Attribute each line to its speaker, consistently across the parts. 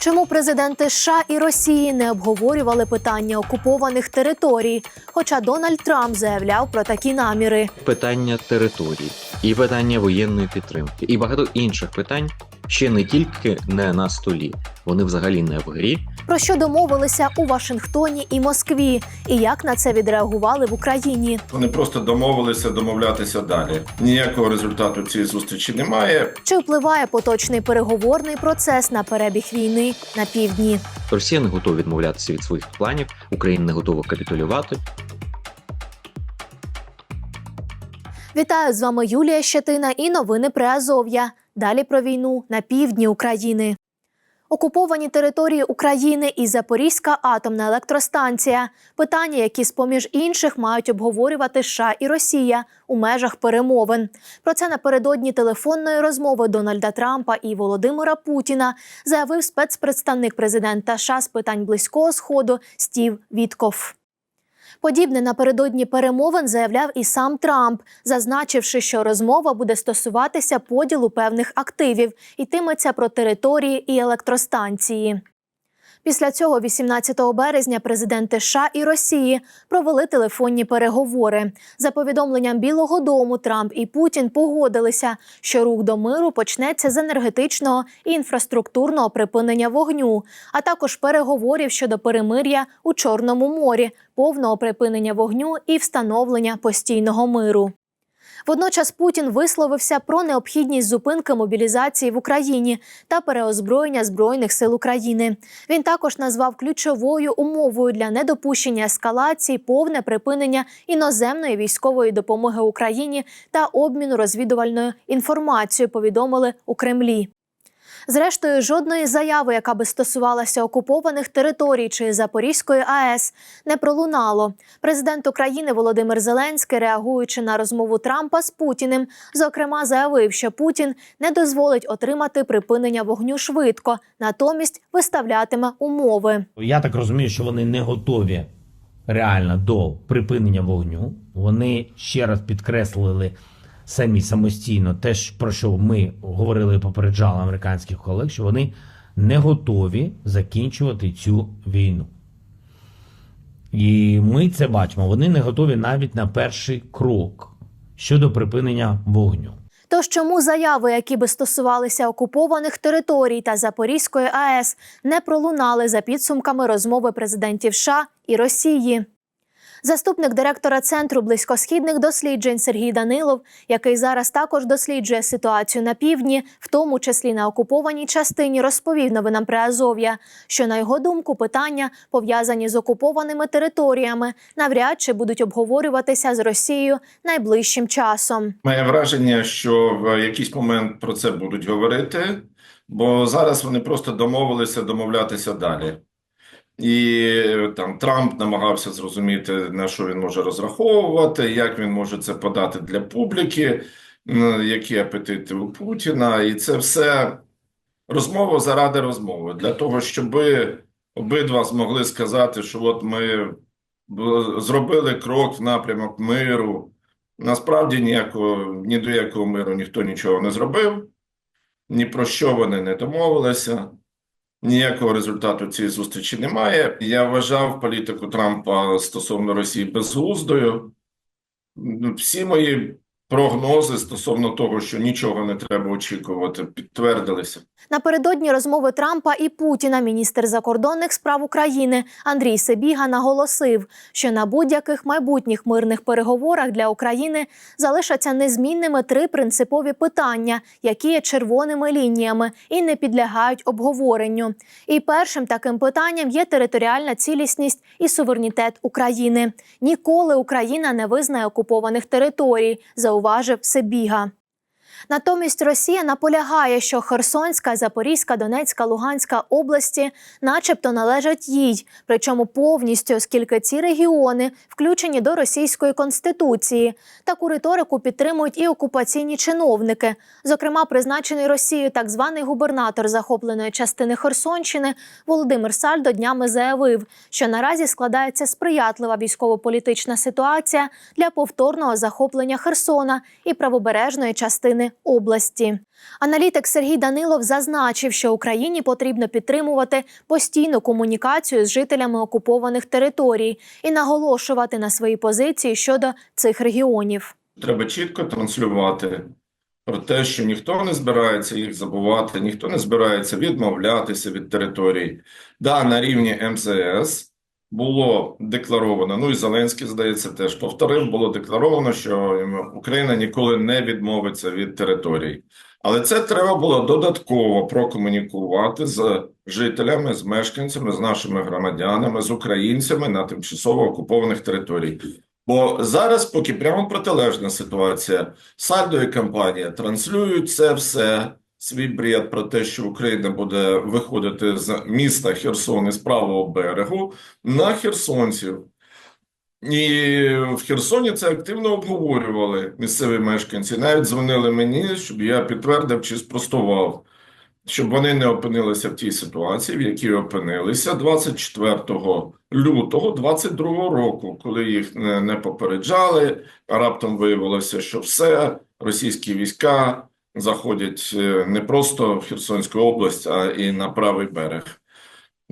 Speaker 1: Чому президенти США і Росії не обговорювали питання окупованих територій? Хоча Дональд Трамп заявляв про такі наміри.
Speaker 2: питання територій, і питання воєнної підтримки, і багато інших питань ще не тільки не на столі, вони взагалі не в грі.
Speaker 1: Про що домовилися у Вашингтоні і Москві, і як на це відреагували в Україні?
Speaker 3: Вони просто домовилися домовлятися далі. Ніякого результату цієї зустрічі немає.
Speaker 1: Чи впливає поточний переговорний процес на перебіг війни на півдні?
Speaker 2: Росія не готова відмовлятися від своїх планів, Україна не готова капітулювати.
Speaker 1: Вітаю з вами Юлія Щетина і новини при Азов'я. Далі про війну на півдні України. Окуповані території України і Запорізька атомна електростанція питання, які з поміж інших мають обговорювати США і Росія у межах перемовин. Про це напередодні телефонної розмови Дональда Трампа і Володимира Путіна заявив спецпредставник президента США з питань близького сходу Стів Вітков. Подібне напередодні перемовин заявляв і сам Трамп, зазначивши, що розмова буде стосуватися поділу певних активів, йтиметься про території і електростанції. Після цього, 18 березня, президенти США і Росії провели телефонні переговори. За повідомленням Білого Дому, Трамп і Путін погодилися, що рух до миру почнеться з енергетичного і інфраструктурного припинення вогню, а також переговорів щодо перемир'я у Чорному морі, повного припинення вогню і встановлення постійного миру. Водночас Путін висловився про необхідність зупинки мобілізації в Україні та переозброєння збройних сил України. Він також назвав ключовою умовою для недопущення ескалації повне припинення іноземної військової допомоги Україні та обміну розвідувальною інформацією. Повідомили у Кремлі. Зрештою, жодної заяви, яка би стосувалася окупованих територій чи Запорізької АЕС, не пролунало. Президент України Володимир Зеленський, реагуючи на розмову Трампа з Путіним, зокрема заявив, що Путін не дозволить отримати припинення вогню швидко, натомість виставлятиме умови.
Speaker 4: Я так розумію, що вони не готові реально до припинення вогню. Вони ще раз підкреслили самі самостійно те, про що ми говорили і попереджали американських колег, що вони не готові закінчувати цю війну. І ми це бачимо. Вони не готові навіть на перший крок щодо припинення вогню.
Speaker 1: Тож чому заяви, які би стосувалися окупованих територій та Запорізької АЕС, не пролунали за підсумками розмови президентів США і Росії? Заступник директора центру близькосхідних досліджень Сергій Данилов, який зараз також досліджує ситуацію на півдні, в тому числі на окупованій частині, розповів новинам Приазов'я, що на його думку питання, пов'язані з окупованими територіями, навряд чи будуть обговорюватися з Росією найближчим часом.
Speaker 3: Моє враження, що в якийсь момент про це будуть говорити, бо зараз вони просто домовилися домовлятися далі. І там Трамп намагався зрозуміти, на що він може розраховувати, як він може це подати для публіки, які апетити у Путіна, і це все розмова заради розмови, для того, щоб обидва змогли сказати, що от ми зробили крок в напрямок миру. Насправді ніякого ні до якого миру ніхто нічого не зробив, ні про що вони не домовилися. Ніякого результату цієї зустрічі немає. Я вважав політику Трампа стосовно Росії безглуздою. Всі мої прогнози стосовно того, що нічого не треба очікувати, підтвердилися.
Speaker 1: Напередодні розмови Трампа і Путіна міністр закордонних справ України Андрій Себіга наголосив, що на будь-яких майбутніх мирних переговорах для України залишаться незмінними три принципові питання, які є червоними лініями і не підлягають обговоренню. І першим таким питанням є територіальна цілісність і суверенітет України. Ніколи Україна не визнає окупованих територій, зауважив Себіга. Натомість Росія наполягає, що Херсонська, Запорізька, Донецька, Луганська області, начебто, належать їй, причому повністю, оскільки ці регіони включені до російської конституції. Таку риторику підтримують і окупаційні чиновники. Зокрема, призначений Росією так званий губернатор захопленої частини Херсонщини Володимир Сальдо днями заявив, що наразі складається сприятлива військово-політична ситуація для повторного захоплення Херсона і правобережної частини Області. Аналітик Сергій Данилов зазначив, що Україні потрібно підтримувати постійну комунікацію з жителями окупованих територій і наголошувати на свої позиції щодо цих регіонів.
Speaker 3: Треба чітко транслювати про те, що ніхто не збирається їх забувати, ніхто не збирається відмовлятися від територій. Да, на рівні МЗС було декларовано, ну і Зеленський, здається, теж повторив, було декларовано, що Україна ніколи не відмовиться від територій. Але це треба було додатково прокомунікувати з жителями, з мешканцями, з нашими громадянами, з українцями на тимчасово окупованих територіях. Бо зараз поки прямо протилежна ситуація. Сальдо і компанія транслюють це все, свій бред про те, що Україна буде виходити з міста Херсон із правого берегу на херсонців. І в Херсоні це активно обговорювали місцеві мешканці. Навіть дзвонили мені, щоб я підтвердив чи спростував, щоб вони не опинилися в тій ситуації, в якій опинилися 24 лютого 22 року, коли їх не, не попереджали. Раптом виявилося, що все російські війська заходять е, не просто в Херсонську область, а і на правий берег.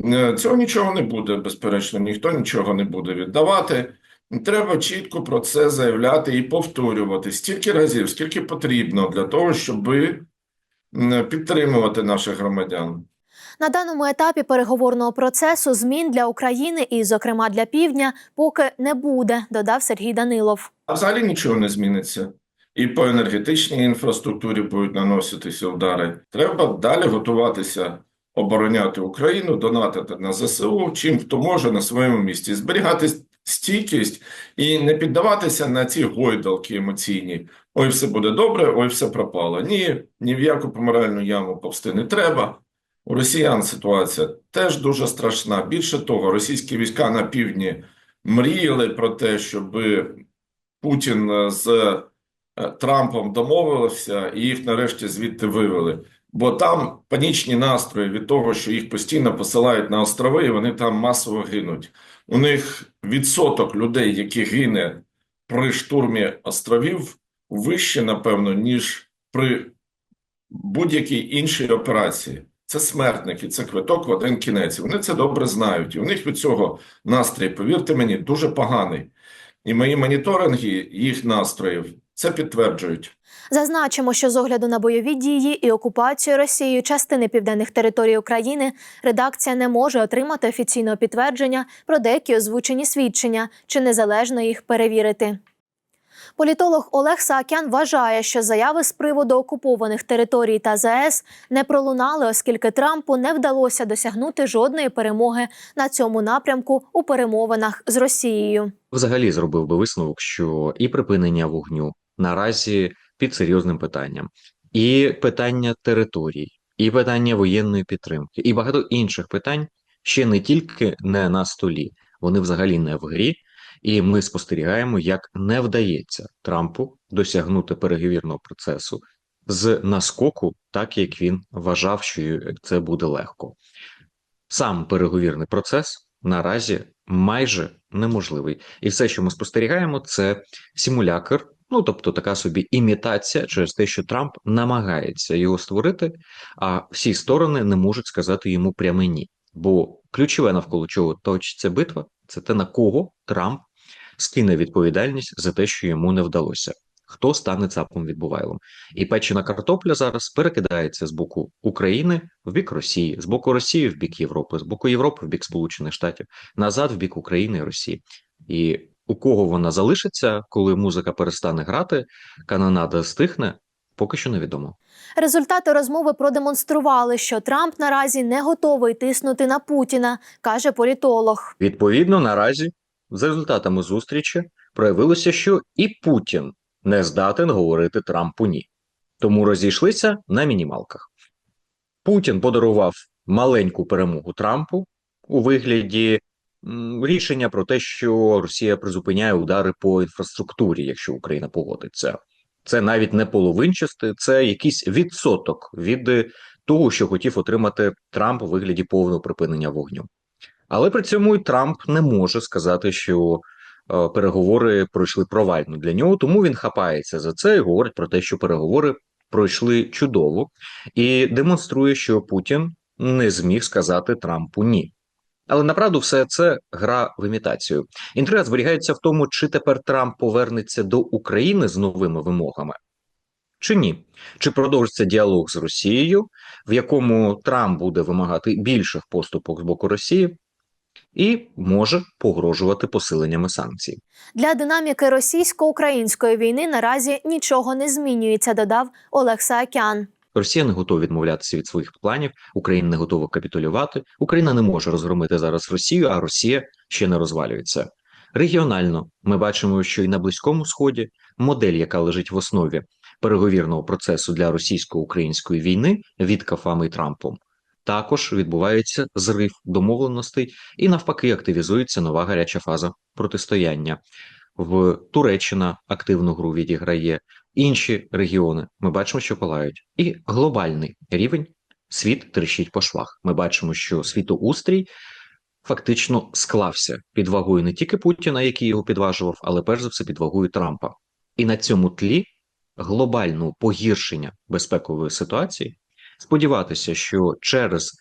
Speaker 3: Е, Цього нічого не буде, безперечно, ніхто нічого не буде віддавати. Треба чітко про це заявляти і повторювати стільки разів, скільки потрібно для того, щоб підтримувати наших громадян.
Speaker 1: На даному етапі переговорного процесу змін для України і, зокрема, для півдня, поки не буде, додав Сергій Данилов.
Speaker 3: А взагалі нічого не зміниться. І по енергетичній інфраструктурі будуть наноситися удари. Треба далі готуватися обороняти Україну, донатити на ЗСУ, чим хто може на своєму місці, зберігати стійкість і не піддаватися на ці гойдалки емоційні. Ой, все буде добре, ой, все пропало. Ні, ні в яку помиральну яму повсти не треба. У росіян ситуація теж дуже страшна. Більше того, російські війська на півдні мріяли про те, щоб Путін з Трампом домовився і їх нарешті звідти вивели. Бо там панічні настрої від того, що їх постійно посилають на острови, і вони там масово гинуть. У них відсоток людей, які гине при штурмі островів, вище, напевно, ніж при будь-якій іншій операції. Це смертники, це квиток в один кінець. Вони це добре знають. І у них від цього настрій, повірте мені, дуже поганий. І мої моніторинги їх настроїв це підтверджують.
Speaker 1: Зазначимо, що з огляду на бойові дії і окупацію Росією частини південних територій України редакція не може отримати офіційного підтвердження про деякі озвучені свідчення чи незалежно їх перевірити. Політолог Олег Саакян вважає, що заяви з приводу окупованих територій та ЗАЕС не пролунали, оскільки Трампу не вдалося досягнути жодної перемоги на цьому напрямку у перемовинах з Росією.
Speaker 2: Взагалі зробив би висновок, що і припинення вогню наразі під серйозним питанням, і питання територій, і питання воєнної підтримки, і багато інших питань ще не тільки не на столі, вони взагалі не в грі. І ми спостерігаємо, як не вдається Трампу досягнути переговірного процесу з наскоку, так як він вважав, що це буде легко. Сам переговірний процес наразі майже неможливий, і все, що ми спостерігаємо, це симулякр. Ну, тобто така собі імітація через те, що Трамп намагається його створити, а всі сторони не можуть сказати йому пряме ні. Бо ключове навколо чого точиться битва, це те, на кого Трамп скине відповідальність за те, що йому не вдалося. Хто стане цапом відбувайлом? І печена картопля зараз перекидається з боку України в бік Росії, з боку Росії в бік Європи, з боку Європи в бік Сполучених Штатів, назад в бік України і Росії. І у кого вона залишиться, коли музика перестане грати, канонада стихне, поки що невідомо.
Speaker 1: Результати розмови продемонстрували, що Трамп наразі не готовий тиснути на Путіна, каже політолог.
Speaker 2: Відповідно, наразі, за результатами зустрічі, проявилося, що і Путін не здатен говорити Трампу ні. Тому розійшлися на мінімалках. Путін подарував маленьку перемогу Трампу у вигляді рішення про те, що Росія призупиняє удари по інфраструктурі, якщо Україна погодиться. Це навіть не половинчасти, це якийсь відсоток від е, того, що хотів отримати Трамп у вигляді повного припинення вогню. Але при цьому і Трамп не може сказати, що е, переговори пройшли провально для нього, тому він хапається за це і говорить про те, що переговори пройшли чудово і демонструє, що Путін не зміг сказати Трампу ні. Але направду все це гра в імітацію. Інтрига зберігається в тому, чи тепер Трамп повернеться до України з новими вимогами, чи ні. Чи продовжиться діалог з Росією, в якому Трамп буде вимагати більших поступок з боку Росії, і може погрожувати посиленнями санкцій.
Speaker 1: Для динаміки російсько-української війни наразі нічого не змінюється, додав Олег Саакян.
Speaker 2: Росія не готова відмовлятися від своїх планів, Україна не готова капітулювати. Україна не може розгромити зараз Росію, а Росія ще не розвалюється. Регіонально ми бачимо, що і на близькому сході модель, яка лежить в основі переговірного процесу для російсько-української війни від Кафами і Трампом, також відбувається зрив домовленостей і навпаки активізується нова гаряча фаза протистояння. В Туреччина активну гру відіграє інші регіони. Ми бачимо, що палають, і глобальний рівень світ тріщить по швах. Ми бачимо, що світоустрій фактично склався під вагою не тільки Путіна, який його підважував, але перш за все під вагою Трампа. І на цьому тлі глобального погіршення безпекової ситуації сподіватися, що через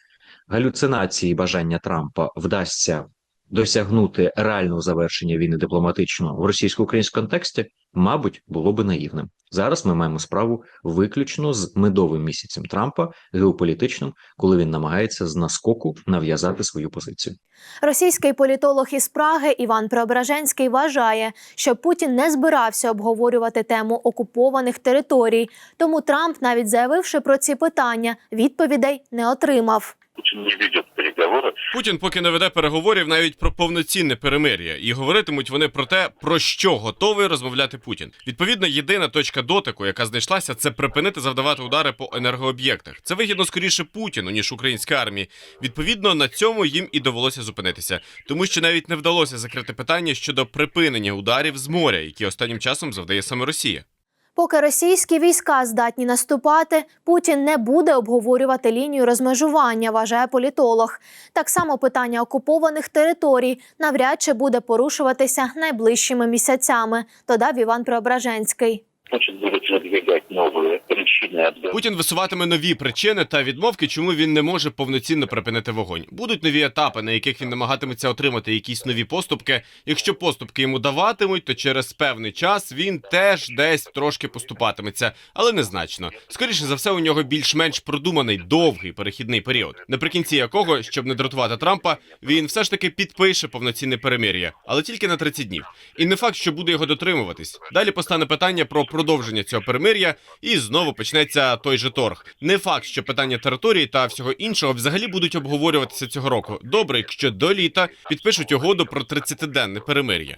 Speaker 2: галюцинації бажання Трампа вдасться досягнути реального завершення війни дипломатично в російсько-українському контексті, мабуть, було би наївним. Зараз ми маємо справу виключно з медовим місяцем Трампа геополітичним, коли він намагається з наскоку нав'язати свою позицію.
Speaker 1: Російський політолог із Праги Іван Преображенський вважає, що Путін не збирався обговорювати тему окупованих територій. Тому Трамп, навіть заявивши про ці питання, відповідей не отримав.
Speaker 5: Путин не ведет переговоры.
Speaker 6: Путін поки не веде переговорів навіть про повноцінне перемир'я, і говоритимуть вони про те, про що готовий розмовляти Путін. Відповідно, єдина точка дотику, яка знайшлася, це припинити завдавати удари по енергооб'єктах. Це вигідно скоріше Путіну ніж українській армії. Відповідно, на цьому їм і довелося зупинитися, тому що навіть не вдалося закрити питання щодо припинення ударів з моря, які останнім часом завдає саме Росія.
Speaker 1: Поки російські війська здатні наступати, Путін не буде обговорювати лінію розмежування, вважає політолог. Так само питання окупованих територій навряд чи буде порушуватися найближчими місяцями, додав Іван Преображенський.
Speaker 5: Путин будет выдвигать новые причины отказа.
Speaker 6: Путін висуватиме нові причини та відмовки, чому він не може повноцінно припинити вогонь. Будуть нові етапи, на яких він намагатиметься отримати якісь нові поступки. Якщо поступки йому даватимуть, то через певний час він теж десь трошки поступатиметься, але незначно. Скоріше за все, у нього більш-менш продуманий довгий перехідний період, наприкінці якого, щоб не дратувати Трампа, він все ж таки підпише повноцінне перемир'я, але тільки на 30 днів. І не факт, що буде його дотримуватись. Далі постане питання про продовження цього перемир'я, і знову почнеться той же торг. Не факт, що питання території та всього іншого взагалі будуть обговорюватися цього року. Добре, якщо до літа підпишуть угоду про 30-денне перемир'я.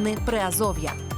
Speaker 7: Новини Приазов'я.